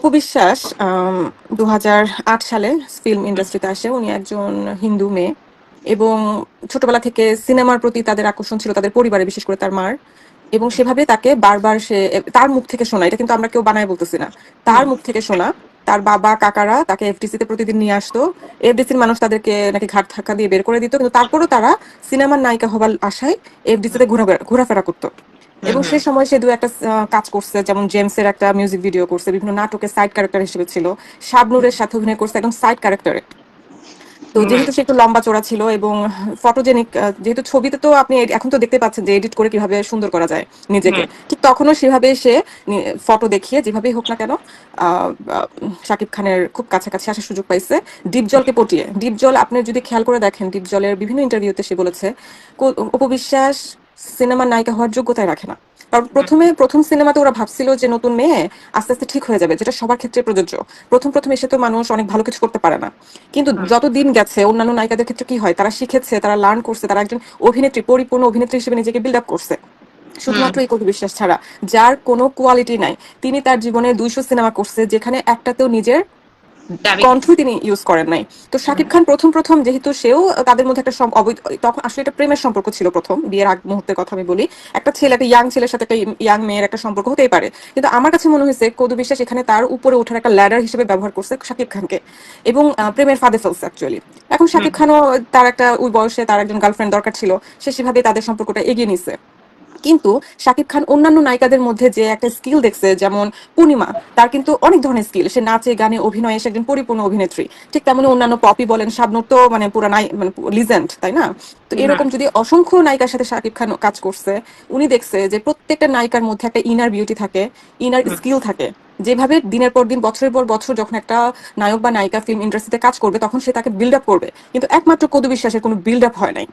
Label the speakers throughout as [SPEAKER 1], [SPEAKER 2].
[SPEAKER 1] অপু বিশ্বাস দু সালে ফিল্ম ইন্ডাস্ট্রিতে আসে। উনি একজন হিন্দু মেয়ে এবং ছোটবেলা থেকে সিনেমার প্রতি তাদের আকর্ষণ ছিল তাদের পরিবারে, বিশেষ করে তার মার। এবং সেভাবে তাকে বারবার সে, তার মুখ থেকে শোনা, এটা কিন্তু আমরা কেউ বানায় বলতেছি না। তার মুখ থেকে শোনা, তার বাবা, কাকারা তাকে এফডিসি তে প্রতিদিন নিয়ে আসতো। এফডিসির মানুষ তাদেরকে নাকি ঘাট ধাক্কা দিয়ে বের করে দিত। কিন্তু তারপরও তারা সিনেমার নায়িকা হবার আশায় এফডিসি তে ঘোরা- ঘোরাফেরা করতো। এবং সে সময় সে দু একটা কাজ করছে যেমন জেমসের একটা মিউজিক ভিডিও করছে বিভিন্ন নাটকে সাইড ক্যারেক্টার হিসেবে ছিল। শাবনুরের সাথে অভিনয় করছে একদম সাইড ক্যারেক্টারে তো যেহেতু সে একটু লম্বা চড়া ছিল এবং ফটোজেনিক যেহেতু ছবিতে তো আপনি এখন তো দেখতে পাচ্ছেন যে এডিট করে কীভাবে সুন্দর করা যায় নিজেকে। ঠিক তখনও সেভাবে সে ফটো দেখিয়ে যেভাবেই হোক না কেন শাকিব খানের খুব কাছাকাছি আসার সুযোগ পাইছে। ডিপ জলকে পটিয়ে। ডিপ জল আপনি যদি খেয়াল করে দেখেন ডিপ জলের বিভিন্ন ইন্টারভিউতে সে বলেছে অপবিশ্বাস সিনেমার নায়িকা হওয়ার যোগ্যতাই রাখে না। কারণ প্রথমে প্রথম সিনেমাতে ওরা ভাবছিল যে নতুন মেয়ে আস্তে আস্তে ঠিক হয়ে যাবে যেটা সবার ক্ষেত্রে প্রযোজ্য। প্রথম প্রথম এসে তো মানুষ অনেক ভালো কিছু করতে পারে না। কিন্তু যত দিন গেছে অন্যান্য নায়িকাদের ক্ষেত্রে কি হয়? তারা শিখেছে তারা লার্ন করছে তারা একজন অভিনেত্রী পরিপূর্ণ অভিনেত্রী হিসেবে নিজেকে বিল্ড আপ করছে। শুধুমাত্র এই কবি বিশ্বাস ছাড়া যার কোনো কোয়ালিটি নাই। তিনি তার জীবনে দুইশো সিনেমা করছে যেখানে একটাতেও নিজের
[SPEAKER 2] দাবি
[SPEAKER 1] কণ্ঠই তিনি ইউজ করেন নাই। তো শাকিব খান প্রথম প্রথম যেহেতু সেও তাদের মধ্যে একটা অবৈধ তখন আসলে এটা প্রেমের সম্পর্ক ছিল প্রথম বিয়ের আগ মুহূর্তের কথা আমি বলি। একটা ছেলে একটা ইয়াং ছেলের সাথে একটা ইয়াং মেয়ের একটা সম্পর্ক হতেই পারে। কিন্তু আমার কাছে মনে হয়েছে কদু বিশ্বাস এখানে তার উপরে ওঠার একটা ল্যাডার হিসেবে ব্যবহার করছে শাকিব খানকে। এবং প্রেমের ফাঁদে ফেলছে অ্যাকচুয়ালি এখন শাকিব খানও তার একটা ওই বয়সে তার একজন গার্লফ্রেন্ড দরকার ছিল। সে সেভাবে তাদের সম্পর্কটা এগিয়ে নিছে। কিন্তু শাকিব খান অন্যান্য নায়িকাদের মধ্যে যে একটা স্কিল দেখছে যেমন পূর্ণিমা তার কিন্তু অনেক ধরনের স্কিল সে নাচে গানে অভিনয়ে সে একজন পরিপূর্ণ অভিনেত্রী। ঠিক তেমনি অন্যান্য পপি বলেন শাবনুর তো মানে পুরো নাই মানে লিজেন্ড তাই না? তো এরকম যদি অসংখ্য নায়িকার সাথে শাকিব খান কাজ করছে উনি দেখছে যে প্রত্যেকটা নায়িকার মধ্যে একটা ইনার বিউটি থাকে ইনার স্কিল থাকে। যেভাবে দিনের পর দিন বছরের পর বছর যখন একটা নায়ক বা নায়িকা ফিল্ম ইন্ডাস্ট্রিতে কাজ করবে তখন সে তাকে বিল্ড আপ করবে। কিন্তু একমাত্র কদু বিশ্বাসের কোনো বিল্ড আপ হয় নাই।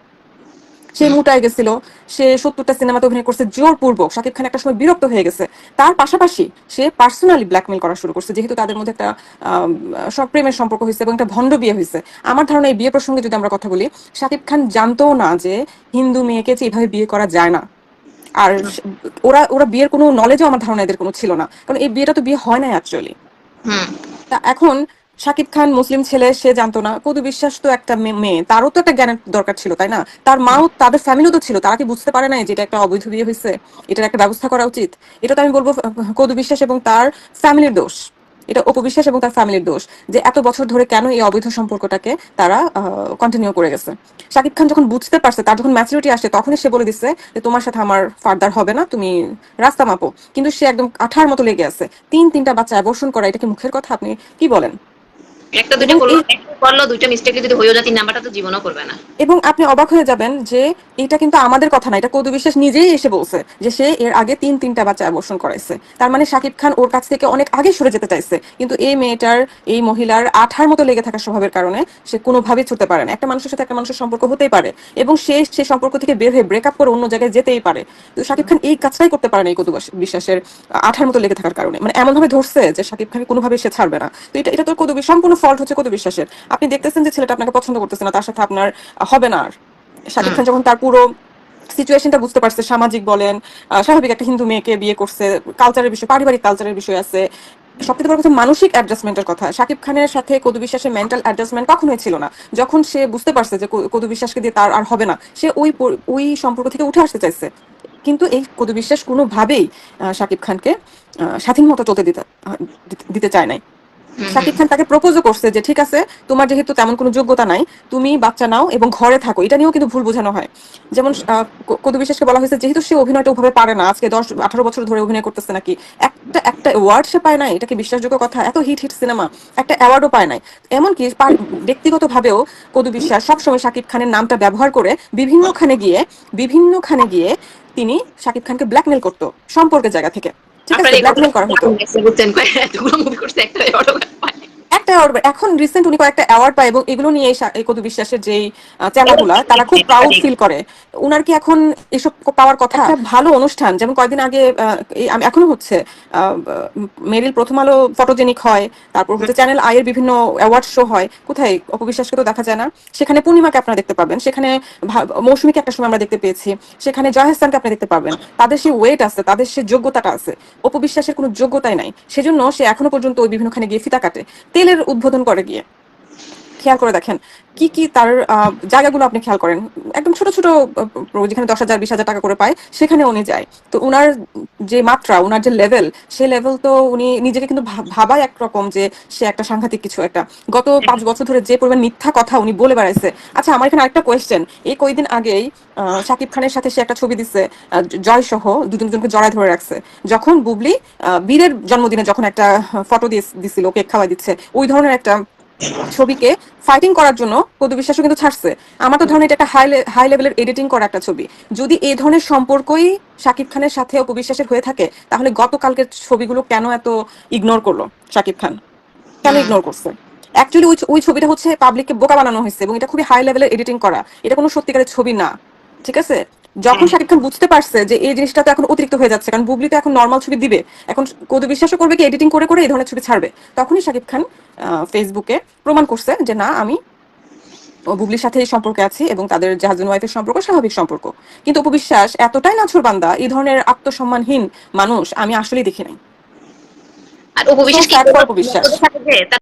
[SPEAKER 1] সে মুটায় গেছিল সে সত্তরটা সিনেমাতে অভিনয় করছে জোরপূর্বক। শাকিব খান একটা সময় বিরক্ত হয়ে গেছে। তার পাশাপাশি সে পার্সোনালি ব্ল্যাকমেল করা শুরু করছে যেহেতু তাদের মধ্যে একটা প্রেমের সম্পর্ক হয়েছে এবং একটা ভণ্ড বিয়ে হয়েছে। আমার ধারণা এই বিয়ে প্রসঙ্গে যদি আমরা কথা বলি শাকিব খান জানতো না যে হিন্দু মেয়েকে যে এইভাবে বিয়ে করা যায় না। আর ওরা ওরা বিয়ের কোনো নলেজও আমার ধারণা এদের কোনো ছিল না। কারণ এই বিয়েটা তো বিয়ে হয় না অ্যাকচুয়ালি
[SPEAKER 2] হুম।
[SPEAKER 1] তা এখন শাকিব খান মুসলিম ছেলে, সে জানতো না। কদু বিশ্বাস তো একটা মেয়ে। তারও তো একটা জ্ঞানের দরকার ছিল, তাই না? তার মাও তাদের ফ্যামিলিও তো ছিল। তারা কি বুঝতে পারে না যে এটা একটা অবৈধ বিয়ে হয়েছে? এটার একটা ব্যবস্থা করা উচিত? এটা তো আমি বলব কদু বিশ্বাস এবং তার ফ্যামিলির দোষ। এটা অপবিশ্বাস এবং তার ফ্যামিলির দোষ যে এত বছর ধরে কেন এই অবৈধ সম্পর্কটাকে তারা কন্টিনিউ করে গেছে। শাকিব খান যখন বুঝতে পারছে, তার যখন ম্যাচুরিটি আসে, তখনই সে বলে দিচ্ছে যে, তোমার সাথে আমার ফার্দার হবে না, তুমি রাস্তা মাপো। কিন্তু সে একদম আঠার মতো লেগে আছে। তিন তিনটা বাচ্চা অ্যাবর্ষণ করা, এটা কি মুখের কথা? আপনি কি বলেন?
[SPEAKER 2] একটা
[SPEAKER 1] এবং
[SPEAKER 2] করল দুইটা মিস্টেকে যদি হয়েও যায় তিন নাম্বারটা তো জীবনও করবে না।
[SPEAKER 1] এবং আপনি অবাক হয়ে যাবেন যে এটা কিন্তু আমাদের কথা না এটা কদু বিশ্বাস নিজেই এসে বলছে যে সে এর আগে তিন তিনটা বাচ্চা করাইছে। তার মানে শাকিব খান ওর কাছ থেকে অনেক আগে সরে যেতে চাইছে। কিন্তু এই মেয়েটার এই মহিলার আঠার মতো লেগে থাকা স্বভাবের কারণে সে কোনোভাবেই ছুটতে পারে না। একটা মানুষের সাথে একটা মানুষের সম্পর্ক হতেই পারে এবং সে সে সম্পর্ক থেকে বের হয়ে ব্রেকআপ করে অন্য জায়গায় যেতেই পারে। তো শাকিব খান এই কাজটাই করতে পারে না এই কদু বাস- বিশ্বাসের আঠার মতো লেগে থাকার কারণে। মানে এমন ভাবে ধরছে যে শাকিব খানকে কোনোভাবে সে ছাড়বে না। তো এটা এটা তোর কদু সম্পূর্ণ ফল্ট হচ্ছে কদু বিশ্বাসের? আপনি দেখতেছেন যে ছেলেটা আপনাকে পছন্দ করতেছে না, তার সাথে আপনার হবে না আর। শাকিব খান যখন তার পুরো সিচুয়েশনটা বুঝতে পারছে, সামাজিক বলেন স্বাভাবিক একটা হিন্দু মেয়েকে বিয়ে করছে কালচারের বিষয়, পারিবারিক কালচারের বিষয় আছে, সবথেকে বড় কথা মানসিক অ্যাডজাস্টমেন্টের কথা। শাকিব খানের সাথে কদু বিশ্বাসের মেন্টাল অ্যাডজাস্টমেন্ট কখনোই ছিল না। যখন সে বুঝতে পারছে যে কদু বিশ্বাসকে দিয়ে তার আর হবে না, সে ওই ওই সম্পর্ক থেকে উঠে আসতে চাইছে। কিন্তু এই কদু বিশ্বাস কোনোভাবেই শাকিব খানকে স্বাধীন মতো চলতে দিতে- দিতে চায় নাই। শাকিব খান তাকে প্রপোজও করছে যে ঠিক আছে তোমার যেহেতু তেমন কোনো যোগ্যতা নাই তুমি বাচ্চা নাও এবং ঘরে থাকো। এটা নিয়েও কিন্তু ভুল বোঝানো হয়। যেমন কদু বিশ্বাসকে বলা হয়েছে যেহেতু সে অভিনয়টা ওভাবে পারে না আজকে দশ আঠারো বছর ধরে অভিনয় করতেছে নাকি একটা একটা অ্যাওয়ার্ড সে পায় নাই এটা কি বিশ্বাসযোগ্য কথা? এত হিট হিট সিনেমা একটা অ্যাওয়ার্ডও পায় নাই। এমনকি ব্যক্তিগত ভাবেও কদু বিশ্বাস সবসময় শাকিব খানের নামটা ব্যবহার করে বিভিন্নখানে গিয়ে বিভিন্নখানে গিয়ে তিনি শাকিব খানকে ব্ল্যাকমেল করতো সম্পর্কের জায়গা থেকে। ঠিক আছে ব্ল্যাকমেল করা হতো। Award পায়। এখন রিসেন্ট উনি কয়েকটা অ্যাওয়ার্ড পায় এবং এগুলো নিয়ে এই কদু বিশ্বাসের যেই চ্যানেলগুলা তারা খুব প্রাউড ফিল করে। উনার কি এখন এসব পাওয়ার কথা? একটা ভালো অনুষ্ঠান যেমন কয়েকদিন আগে আমি- এখনও হচ্ছে মেরিল প্রথম আলো ফটোজেনিক হয় তারপর হচ্ছে চ্যানেল আয়ের বিভিন্ন অ্যাওয়ার্ড শো হয়। কোথায়? অপবিশ্বাসকে তো দেখা যায় না। সেখানে পূর্ণিমাকে আপনারা দেখতে পাবেন। সেখানে ভা- মৌসুমীকে একটা সময় আমরা দেখতে পেয়েছি। সেখানে জয় হাসানকে আপনি দেখতে পাবেন। তাদের সে ওয়েট আছে তাদের সে যোগ্যতাটা আছে। অপবিশ্বাসের কোনো যোগ্যতাই নাই। সেজন্য সে এখনও পর্যন্ত ওই বিভিন্নখানে গিয়ে ফিতা কাটে। তেলের উদ্বোধন করে গিয়ে। খেয়াল করে দেখেন। কি কি তার জায়গাগুলো আপনি খেয়াল করেন। একদম ছোট ছোট যেখানে দশ হাজার, বিশ হাজার টাকা করে পায়, সেখানে উনি যায়। তো উনার যে মাত্রা, উনার যে লেভেল সেই লেভেল তো উনি নিজেকে কিন্তু ভাবায় একরকম যে সে একটা সাংঘাতিক কিছু একটা। গত পাঁচ বছর ধরে যে পরিমাণ মিথ্যা কথা উনি বলে বেড়াইছে। আচ্ছা আমার এখানে আরেকটা কোয়েশ্চেন এই কয়েকদিন আগেই শাকিব খানের সাথে সে একটা ছবি দিচ্ছে জয় সহ দুজন দুজনকে জড়ায় ধরে রাখছে। যখন বুবলি বীরের জন্মদিনে যখন একটা ফটো দিয়ে দিছিল কেক খাওয়াই দিচ্ছে, ওই ধরনের একটা ছবিকে ফাইটিং করার জন্য পদু বিশ্বাসও কিন্তু ছাড়ছে। আমার তো ধরেন এটা একটা হাই হাই লেভেলের এডিটিং করা একটা ছবি। যদি এই ধরনের সম্পর্কই শাকিব খানের সাথে উপবিশ্বাসের হয়ে থাকে তাহলে গতকালকের ছবিগুলো কেন এত ইগনোর করল শাকিব খান? কেন ইগনোর করছে? অ্যাকচুয়ালি ওই ওই ছবিটা হচ্ছে পাবলিককে বোকা বানানো হয়েছে এবং এটা খুবই হাই লেভেলের এডিটিং করা। এটা কোনো সত্যিকারের ছবি না। ঠিক আছে? যখন শাকিব খান বুঝতে পারছে যে এই জিনিসটা তো এখন অতিরিক্ত হয়ে যাচ্ছে কারণ বুবলি তো এখন নর্মাল ছবি দিবে এখন কদু বিশ্বাসও করবে কি এডিটিং করে করে এই ধরনের ছবি ছাড়বে। তখনই শাকিব খান ফেসবুকে প্রমাণ করছে যে না আমি ও বুবলির সাথে এই সম্পর্কে আছি এবং তাদের জাহাজুন ওয়াইফের সম্পর্ক স্বাভাবিক সম্পর্ক। কিন্তু উপবিশ্বাস এতটাই নাছর বান্দা এই ধরনের আত্মসম্মানহীন মানুষ আমি আসলেই দেখি নাই।
[SPEAKER 2] আর উপবিশ্বাস